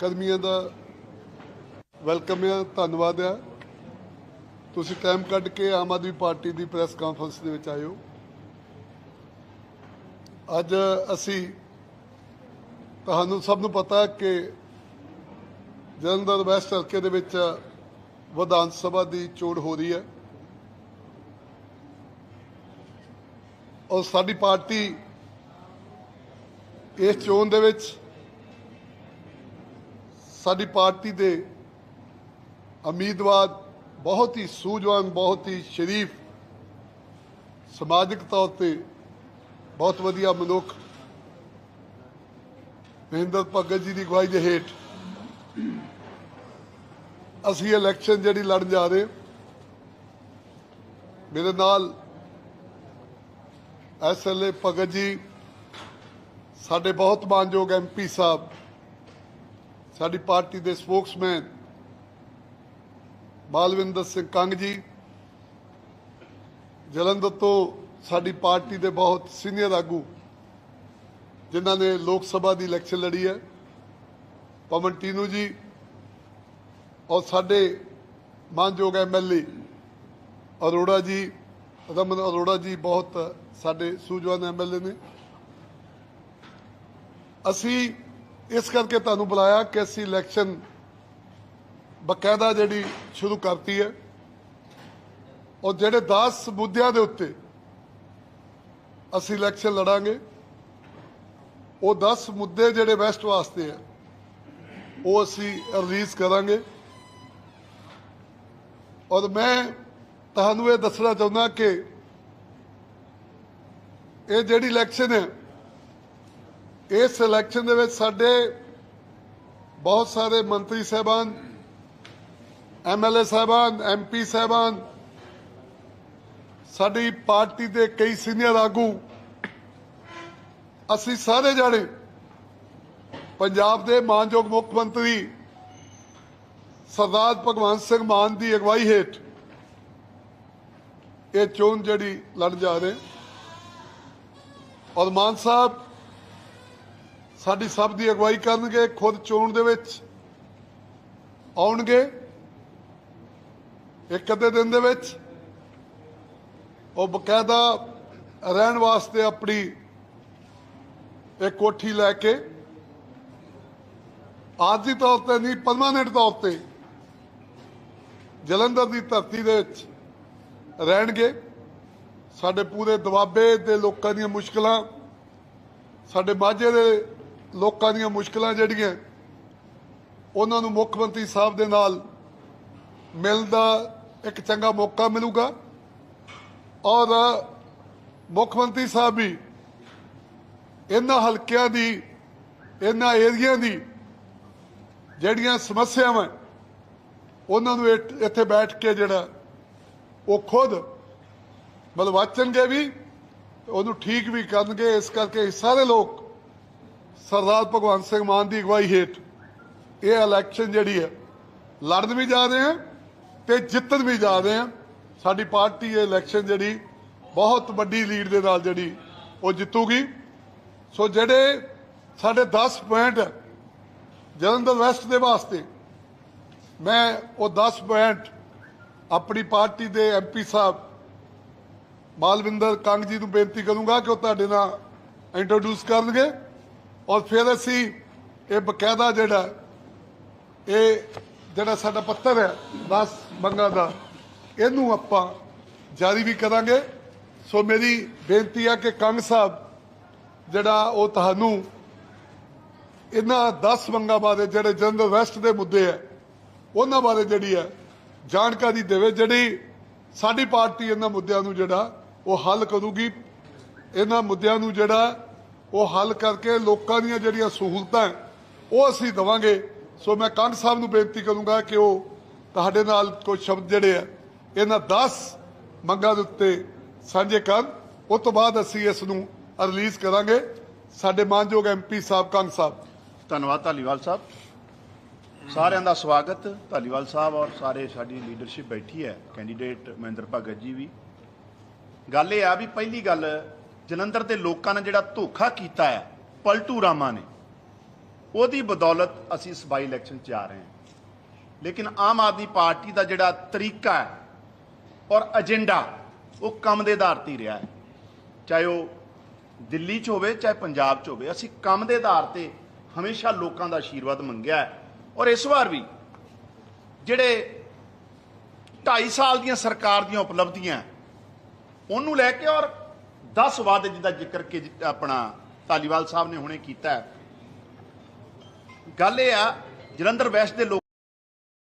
ਕਰਮੀਆਂ ਦਾ ਵੈਲਕਮ ਹੈ ਧੰਨਵਾਦ ਹੈ ਤੁਸੀਂ ਟਾਈਮ ਕੱਢ ਕੇ ਆਮ ਆਦਮੀ ਪਾਰਟੀ ਦੀ ਪ੍ਰੈਸ ਕਾਨਫਰੰਸ ਦੇ ਵਿੱਚ ਆਏ ਹੋ ਅੱਜ ਅਸੀਂ ਤੁਹਾਨੂੰ ਸਭ ਨੂੰ ਪਤਾ ਕਿ ਜਲੰਧਰ ਵੈਸਟ ਹਲਕੇ ਦੇ ਵਿੱਚ ਵਿਧਾਨ ਸਭਾ ਦੀ ਚੋਣ ਹੋ ਰਹੀ ਹੈ। ਔਰ ਸਾਡੀ ਪਾਰਟੀ ਇਸ ਚੋਣ ਦੇ ਵਿੱਚ ਸਾਡੀ ਪਾਰਟੀ ਦੇ ਉਮੀਦਵਾਰ ਬਹੁਤ ਹੀ ਸੂਝਵਾਨ, ਬਹੁਤ ਹੀ ਸ਼ਰੀਫ, ਸਮਾਜਿਕ ਤੌਰ ਤੇ ਬਹੁਤ ਵਧੀਆ ਮਨੁੱਖ ਮਹਿੰਦਰ ਭਗਤ ਜੀ ਦੀ ਅਗਵਾਈ ਦੇ ਹੇਠ ਅਸੀਂ ਇਲੈਕਸ਼ਨ ਜਿਹੜੀ ਲੜਨ ਜਾ ਰਹੇ ਮੇਰੇ ਨਾਲ ਐਸਐਲਏ ਭਗਤ ਜੀ, ਸਾਡੇ ਬਹੁਤ ਮਾਨਯੋਗ ਐਮਪੀ ਸਾਹਿਬ ਸਾਡੀ ਪਾਰਟੀ ਦੇ ਸਪੋਕਸਮੈਨ ਬਾਲਵਿੰਦਰ ਸਿੰਘ ਕੰਗ ਜੀ, ਜਲੰਧਰ ਤੋਂ ਸਾਡੀ ਪਾਰਟੀ ਦੇ ਬਹੁਤ ਸੀਨੀਅਰ ਆਗੂ, ਜਿਨ੍ਹਾਂ ਨੇ ਲੋਕ ਸਭਾ ਦੀ ਇਲੈਕਸ਼ਨ ਲੜੀ ਹੈ, ਪਵਨ ਟੀਨੂ ਜੀ ਔਰ ਸਾਡੇ ਮਾਨਯੋਗ ਐਮਐਲਏ ਅਰੋੜਾ ਜੀ, ਰਮਨ ਅਰੋੜਾ ਜੀ ਬਹੁਤ ਸਾਡੇ ਸੂਝਵਾਨ ਐਮਐਲਏ ਨੇ। ਅਸੀਂ ਇਸ ਕਰਕੇ ਤੁਹਾਨੂੰ ਬੁਲਾਇਆ ਕਿ ਅਸੀਂ ਇਲੈਕਸ਼ਨ ਬਕਾਇਦਾ ਜਿਹੜੀ ਸ਼ੁਰੂ ਕਰਤੀ ਹੈ। ਔਰ ਜਿਹੜੇ 10 ਮੁੱਦਿਆਂ ਦੇ ਉੱਤੇ ਅਸੀਂ ਇਲੈਕਸ਼ਨ ਲੜਾਂਗੇ, ਉਹ 10 ਮੁੱਦੇ ਜਿਹੜੇ ਵੈਸਟ ਵਾਸਤੇ ਆ ਉਹ ਅਸੀਂ ਰਿਲੀਜ਼ ਕਰਾਂਗੇ। ਔਰ ਮੈਂ ਤੁਹਾਨੂੰ ਇਹ ਦੱਸਣਾ ਚਾਹੁੰਦਾ ਕਿ ਇਹ ਜਿਹੜੀ ਇਲੈਕਸ਼ਨ ਹੈ ਇਸ ਇਲੈਕਸ਼ਨ ਦੇ ਵਿੱਚ ਸਾਡੇ ਬਹੁਤ ਸਾਰੇ ਮੰਤਰੀ ਸਾਹਿਬਾਨ ਐਮਐਲਏ ਸਾਹਿਬਾਨ ਐਮਪੀ ਸਾਹਿਬਾਨ, ਸਾਡੀ ਪਾਰਟੀ ਦੇ ਕਈ ਸੀਨੀਅਰ ਆਗੂ, ਅਸੀਂ ਸਾਰੇ ਜਾਣੇ ਪੰਜਾਬ ਦੇ ਮਾਨਯੋਗ ਮੁੱਖ ਮੰਤਰੀ ਸਰਦਾਰ ਭਗਵੰਤ ਸਿੰਘ ਮਾਨ ਦੀ ਅਗਵਾਈ ਹੇਠ ਇਹ ਚੋਣ ਜਿਹੜੀ ਲੜ ਜਾ ਰਹੇ। ਔਰ ਮਾਨ ਸਾਹਿਬ ਸਾਡੀ ਸਭ ਦੀ ਅਗਵਾਈ ਕਰਨਗੇ, ਖੁਦ ਚੋਣ ਦੇ ਵਿੱਚ ਆਉਣਗੇ, ਇੱਕ ਅੱਧੇ ਦਿਨ ਦੇ ਵਿੱਚ ਉਹ ਬਕਾਇਦਾ ਰਹਿਣ ਵਾਸਤੇ ਆਪਣੀ ਇੱਕ ਕੋਠੀ ਲੈ ਕੇ, ਆਰਜੀ ਤੌਰ ਤੇ ਨਹੀਂ, ਪਰਮਾਨੈਂਟ ਤੌਰ ਤੇ ਜਲੰਧਰ ਦੀ ਧਰਤੀ ਦੇ ਵਿੱਚ ਰਹਿਣਗੇ। ਸਾਡੇ ਪੂਰੇ ਦੁਆਬੇ ਦੇ ਲੋਕਾਂ ਦੀਆਂ ਮੁਸ਼ਕਲਾਂ, ਸਾਡੇ ਮਾਝੇ ਦੇ ਲੋਕਾਂ ਦੀਆਂ ਮੁਸ਼ਕਲਾਂ ਜਿਹੜੀਆਂ, ਉਹਨਾਂ ਨੂੰ ਮੁੱਖ ਮੰਤਰੀ ਸਾਹਿਬ ਦੇ ਨਾਲ ਮਿਲਣ ਦਾ ਇੱਕ ਚੰਗਾ ਮੌਕਾ ਮਿਲੂਗਾ। ਔਰ ਮੁੱਖ ਮੰਤਰੀ ਸਾਹਿਬ ਵੀ ਇਹਨਾਂ ਹਲਕਿਆਂ ਦੀ, ਇਹਨਾਂ ਏਰੀਆ ਦੀ ਜਿਹੜੀਆਂ ਸਮੱਸਿਆਵਾਂ, ਉਹਨਾਂ ਨੂੰ ਇੱਥੇ ਇੱਥੇ ਬੈਠ ਕੇ ਜਿਹੜਾ ਉਹ ਖੁਦ ਮਤਲਬ ਵਾਚਣਗੇ ਵੀ, ਉਹਨੂੰ ਠੀਕ ਵੀ ਕਰਨਗੇ, ਇਸ ਕਰਕੇ ਸਾਰੇ ਲੋਕ ਸਰਦਾਰ ਭਗਵੰਤ ਸਿੰਘ ਮਾਨ ਦੀ ਅਗਵਾਈ ਹੇਠ ਇਹ ਇਲੈਕਸ਼ਨ ਜਿਹੜੀ ਹੈ, ਲੜਨ ਵੀ ਜਾ ਰਹੇ ਹਾਂ ਤੇ ਜਿੱਤਣ ਵੀ ਜਾ ਰਹੇ ਹਾਂ। ਸਾਡੀ ਪਾਰਟੀ ਇਹ ਇਲੈਕਸ਼ਨ ਜਿਹੜੀ ਬਹੁਤ ਵੱਡੀ ਲੀਡ ਦੇ ਨਾਲ ਜਿਹੜੀ ਉਹ ਜਿੱਤੂਗੀ। ਸੋ ਜਿਹੜੇ ਸਾਡੇ 10 ਪੁਆਇੰਟ ਜਲੰਧਰ ਵੈਸਟ ਦੇ ਵਾਸਤੇ, ਮੈਂ ਉਹ 10 ਪੁਆਇੰਟ ਆਪਣੀ ਪਾਰਟੀ ਦੇ ਐਮਪੀ ਸਾਹਿਬ ਮਾਲਵਿੰਦਰ ਕੰਗ ਜੀ ਨੂੰ ਬੇਨਤੀ ਕਰੂੰਗਾ ਕਿ ਉਹ ਤੁਹਾਡੇ ਨਾਲ ਇੰਟਰੋਡਿਊਸ ਕਰਨਗੇ। ਔਰ ਫਿਰ ਅਸੀਂ ਇਹ ਬਕਾਇਦਾ ਜਿਹੜਾ, ਇਹ ਜਿਹੜਾ ਸਾਡਾ ਪੱਤਰ ਹੈ 10 ਮੰਗਾਂ ਦਾ, ਇਹਨੂੰ ਆਪਾਂ ਜਾਰੀ ਵੀ ਕਰਾਂਗੇ। ਸੋ ਮੇਰੀ ਬੇਨਤੀ ਹੈ ਕਿ ਕੰਗ ਸਾਹਿਬ ਜਿਹੜਾ ਉਹ ਤੁਹਾਨੂੰ ਇਹਨਾਂ 10 ਮੰਗਾਂ ਬਾਰੇ ਜਿਹੜੇ ਜਨਰਲ ਵੈਸਟ ਦੇ ਮੁੱਦੇ ਹੈ, ਉਹਨਾਂ ਬਾਰੇ ਜਿਹੜੀ ਹੈ ਜਾਣਕਾਰੀ ਦੇਵੇ, ਜਿਹੜੀ ਸਾਡੀ ਪਾਰਟੀ ਇਹਨਾਂ ਮੁੱਦਿਆਂ ਨੂੰ ਜਿਹੜਾ ਉਹ ਹੱਲ ਕਰੂਗੀ। ਇਹਨਾਂ ਮੁੱਦਿਆਂ ਨੂੰ ਜਿਹੜਾ ਉਹ ਹੱਲ ਕਰਕੇ ਲੋਕਾਂ ਦੀਆਂ ਜਿਹੜੀਆਂ ਸਹੂਲਤਾਂ ਉਹ ਅਸੀਂ ਦਵਾਂਗੇ। ਸੋ ਮੈਂ ਕੰਗ ਸਾਹਿਬ ਨੂੰ ਬੇਨਤੀ ਕਰੂੰਗਾ ਕਿ ਉਹ ਤੁਹਾਡੇ ਨਾਲ ਕੁਝ ਸ਼ਬਦ ਜਿਹੜੇ ਆ, ਇਹਨਾਂ 10 ਮੰਗਾਂ ਦੇ ਉੱਤੇ ਸਾਂਝੇ ਕਰਨ। ਉਸ ਤੋਂ ਬਾਅਦ ਅਸੀਂ ਇਸ ਨੂੰ ਰਿਲੀਜ਼ ਕਰਾਂਗੇ। ਸਾਡੇ ਮਾਨਯੋਗ ਐਮਪੀ ਸਾਹਿਬ ਕੰਗ ਸਾਹਿਬ। ਧੰਨਵਾਦ ਧਾਲੀਵਾਲ ਸਾਹਿਬ। ਸਾਰਿਆਂ ਦਾ ਸਵਾਗਤ। ਧਾਲੀਵਾਲ ਸਾਹਿਬ ਔਰ ਸਾਰੇ ਸਾਡੀ ਲੀਡਰਸ਼ਿਪ ਬੈਠੀ ਹੈ ਕੈਂਡੀਡੇਟ ਮਹਿੰਦਰ ਭਗਤ ਜੀ ਵੀ। ਗੱਲ ਇਹ ਆ ਵੀ ਪਹਿਲੀ ਗੱਲ ਜਲੰਧਰ ਦੇ ਲੋਕਾਂ ਨੇ ਜਿਹੜਾ ਧੋਖਾ ਕੀਤਾ ਹੈ, ਪਲਟੂ ਰਾਮਾ ਨੇ, ਉਹਦੀ ਬਦੌਲਤ ਅਸੀਂ ਇਸ ਬਾਈ ਇਲੈਕਸ਼ਨ 'ਚ ਆ ਰਹੇ ਹਾਂ। ਲੇਕਿਨ ਆਮ ਆਦਮੀ ਪਾਰਟੀ ਦਾ ਜਿਹੜਾ ਤਰੀਕਾ ਹੈ ਔਰ ਏਜੰਡਾ ਉਹ ਕੰਮ ਦੇ ਆਧਾਰ ਤੇ ਹੀ ਰਿਹਾ ਹੈ। ਚਾਹੇ ਉਹ ਦਿੱਲੀ 'ਚ ਹੋਵੇ, ਚਾਹੇ ਪੰਜਾਬ 'ਚ ਹੋਵੇ, ਅਸੀਂ ਕੰਮ ਦੇ ਆਧਾਰ ਤੇ ਹਮੇਸ਼ਾ ਲੋਕਾਂ ਦਾ ਆਸ਼ੀਰਵਾਦ ਮੰਗਿਆ ਹੈ। ਔਰ ਇਸ ਵਾਰ ਵੀ ਜਿਹੜੇ 2.5 ਸਾਲ ਦੀਆਂ ਸਰਕਾਰ ਦੀਆਂ ਉਪਲਬਧੀਆਂ, ਉਹਨੂੰ ਲੈ ਕੇ ਔਰ 10 ਵਾਅਦੇ ਜਿਹਦਾ ਜ਼ਿਕਰ ਕਿ ਆਪਣਾ ਧਾਲੀਵਾਲ ਸਾਹਿਬ ਨੇ ਹੁਣੇ ਕੀਤਾ ਹੈ। ਗੱਲ ਇਹ ਆ, ਜਲੰਧਰ ਵੈਸਟ ਦੇ ਲੋਕ